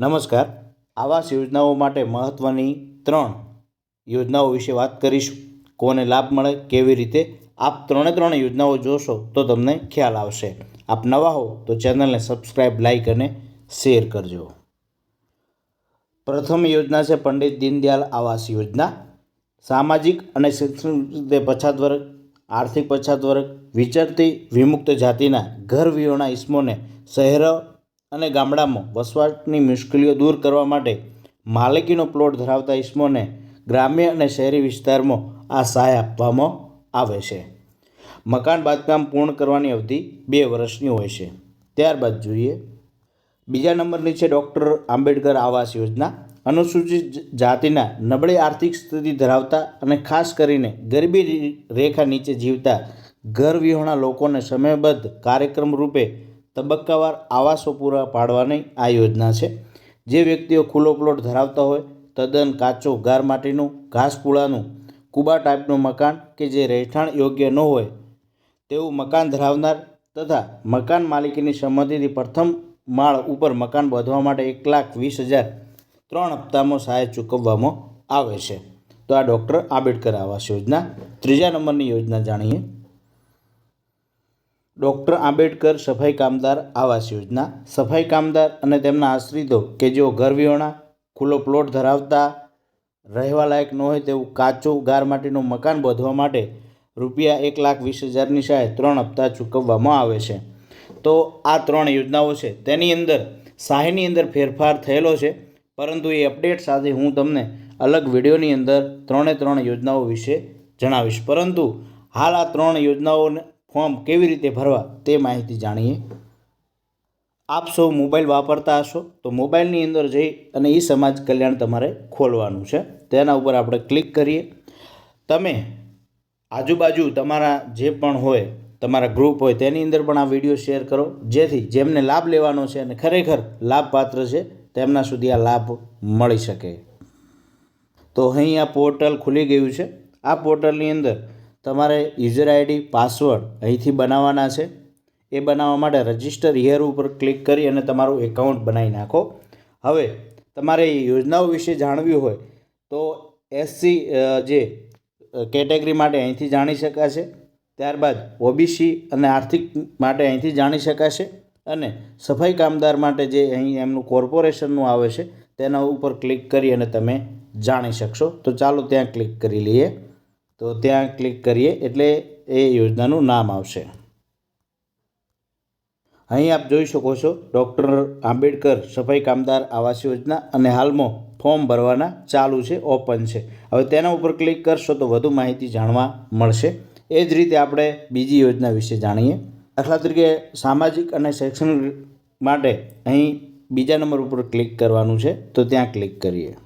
નમસ્કાર. આવાસ યોજનાઓ માટે મહત્ત્વની ત્રણ યોજનાઓ વિશે વાત કરીશું. કોને લાભ મળે, કેવી રીતે? આપ ત્રણે ત્રણ યોજનાઓ જોશો તો તમને ખ્યાલ આવશે. આપ નવા હો તો ચેનલને સબસ્ક્રાઈબ લાઈક અને શેર કરજો. પ્રથમ યોજના છે પંડિત દીનદયાળ આવાસ યોજના. સામાજિક અને શૈક્ષણિક રીતે પછાત વર્ગ આર્થિક પછાત વર્ગ વિચરતી વિમુક્ત જાતિના ઘર વિહોણા ઇસમોને શહેરો અને ગામડામાં વસવાટની મુશ્કેલીઓ દૂર કરવા માટે માલિકીનો પ્લોટ ધરાવતા ઇસમોને ગ્રામ્ય અને શહેરી વિસ્તારમાં આ સહાય આપવામાં આવે છે. મકાન બાંધકામ પૂર્ણ કરવાની અવધિ બે વર્ષની હોય છે. ત્યારબાદ જોઈએ. બીજા નંબરની છે ડૉક્ટર આંબેડકર આવાસ યોજના અનુસૂચિત જાતિના નબળી આર્થિક સ્થિતિ ધરાવતા અને ખાસ કરીને ગરીબી રેખા નીચે જીવતા ઘર વિહોણા લોકોને સમયબદ્ધ કાર્યક્રમ રૂપે તબક્કાવાર આવાસો પૂરા પાડવાની આ યોજના છે. જે વ્યક્તિઓ ખુલ્લો પ્લોટ ધરાવતા હોય, તદ્દન કાચો ગાર માટીનું ઘાસપૂળાનું કુબા ટાઈપનું મકાન કે જે રહેઠાણ યોગ્ય ન હોય, તેવું મકાન ધરાવનાર તથા મકાન માલિકીની સંમતિથી પ્રથમ માળ ઉપર મકાન બાંધવા માટે એક લાખ વીસ હજાર ત્રણ હપ્તામાં સહાય ચૂકવવામાં આવે છે. તો આ ડૉક્ટર આંબેડકર આવાસ યોજના, ત્રીજા નંબરની યોજના જાણીએ. ડૉક્ટર આંબેડકર સફાઈ કામદાર આવાસ યોજના. સફાઈ કામદાર અને તેમના આશ્રિતો કે જેઓ ઘર ખુલ્લો પ્લોટ ધરાવતા રહેવા લાયક ન હોય તેવું કાચું ગાર માટીનું મકાન બાંધવા માટે રૂપિયા એક લાખ વીસ હજારની સહાય ત્રણ હપ્તા ચૂકવવામાં આવે છે. તો આ ત્રણ યોજનાઓ છે. તેની અંદર સહાયની અંદર ફેરફાર થયેલો છે. પરંતુ એ અપડેટ સાથે હું તમને અલગ વિડીયોની અંદર ત્રણે ત્રણ યોજનાઓ વિશે જણાવીશ. પરંતુ હાલ આ ત્રણ યોજનાઓને ફોર્મ કેવી રીતે ભરવા તે માહિતી જાણીએ. આપ સૌ મોબાઈલ વાપરતા હશો તો મોબાઈલની અંદર જઈ અને એ સમાજ કલ્યાણ તમારે ખોલવાનું છે. તેના ઉપર આપણે ક્લિક કરીએ. તમે આજુબાજુ તમારા જે પણ હોય, તમારા ગ્રુપ હોય તેની અંદર પણ આ વીડિયો શેર કરો. જેથી જેમને લાભ લેવાનો છે અને ખરેખર લાભપાત્ર છે, તેમના સુધી આ લાભ મળી શકે. તો અહીં આ પોર્ટલ ખુલી ગયું છે. આ પોર્ટલની અંદર તમારે યુઝર આઈડી પાસવર્ડ અહીંથી બનાવવાના છે. એ બનાવવા માટે રજિસ્ટર હિયર ઉપર ક્લિક કરી અને તમારું એકાઉન્ટ બનાવી નાખો. હવે, તમારે યોજનાઓ વિશે જાણવી હોય તો એસસી જે કેટેગરી માટે અહીંથી જાણી શકાશે. ત્યારબાદ ઓબીસી અને આર્થિક માટે અહીંથી જાણી શકાશે. અને સફાઈ કામદાર માટે જે અહીં એમનું કોર્પોરેશનનું આવે છે, તેના ઉપર ક્લિક કરી અને તમે જાણી શકશો. તો ચાલો ત્યાં ક્લિક કરી લઈએ. તો ત્યાં ક્લિક કરીએ એટલે એ યોજનાનું નામ આવશે. અહીં આપ જોઈ શકો છો ડૉક્ટર આંબેડકર સફાઈ કામદાર આવાસ યોજના અને હાલમાં ફોર્મ ભરવાના ચાલુ છે ઓપન છે. હવે તેના ઉપર ક્લિક કરશો તો વધુ માહિતી જાણવા મળશે. એ જ રીતે આપણે બીજી યોજના વિશે જાણીએ. દાખલા તરીકે સામાજિક અને શૈક્ષણિક માટે અહીં બીજા નંબર ઉપર ક્લિક કરવાનું છે તો ત્યાં ક્લિક કરીએ.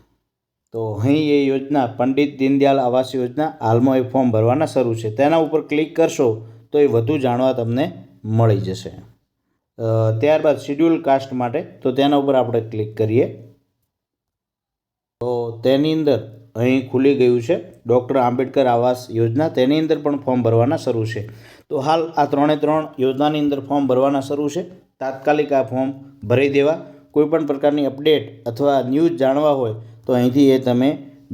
તો અહીં એ યોજના, પંડિત દીનદયાલ આવાસ યોજના, હાલમાં એ ફોર્મ ભરવાના શરૂ છે. તેના ઉપર ક્લિક કરશો તો એ વધુ જાણવા તમને મળી જશે. ત્યારબાદ શિડ્યુલ કાસ્ટ માટે, તો તેના ઉપર આપણે ક્લિક કરીએ. તો તેની અંદર અહીં ખુલી ગયું છે, ડૉક્ટર આંબેડકર આવાસ યોજના. તેની અંદર પણ ફોર્મ ભરવાના શરૂ છે. તો હાલ આ ત્રણે ત્રણ યોજનાની અંદર ફોર્મ ભરવાના શરૂ છે. તાત્કાલિક આ ફોર્મ ભરી દેવા. કોઈપણ પ્રકારની અપડેટ અથવા ન્યૂઝ જાણવા હોય તો અહીંથી એ તમે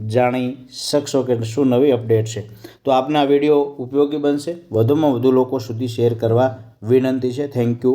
જાણી શકશો કે શું નવી અપડેટ છે. તો આપના વીડિયો ઉપયોગી બનશે. વધુમાં વધુ લોકો સુધી શેર કરવા વિનંતી છે. Thank you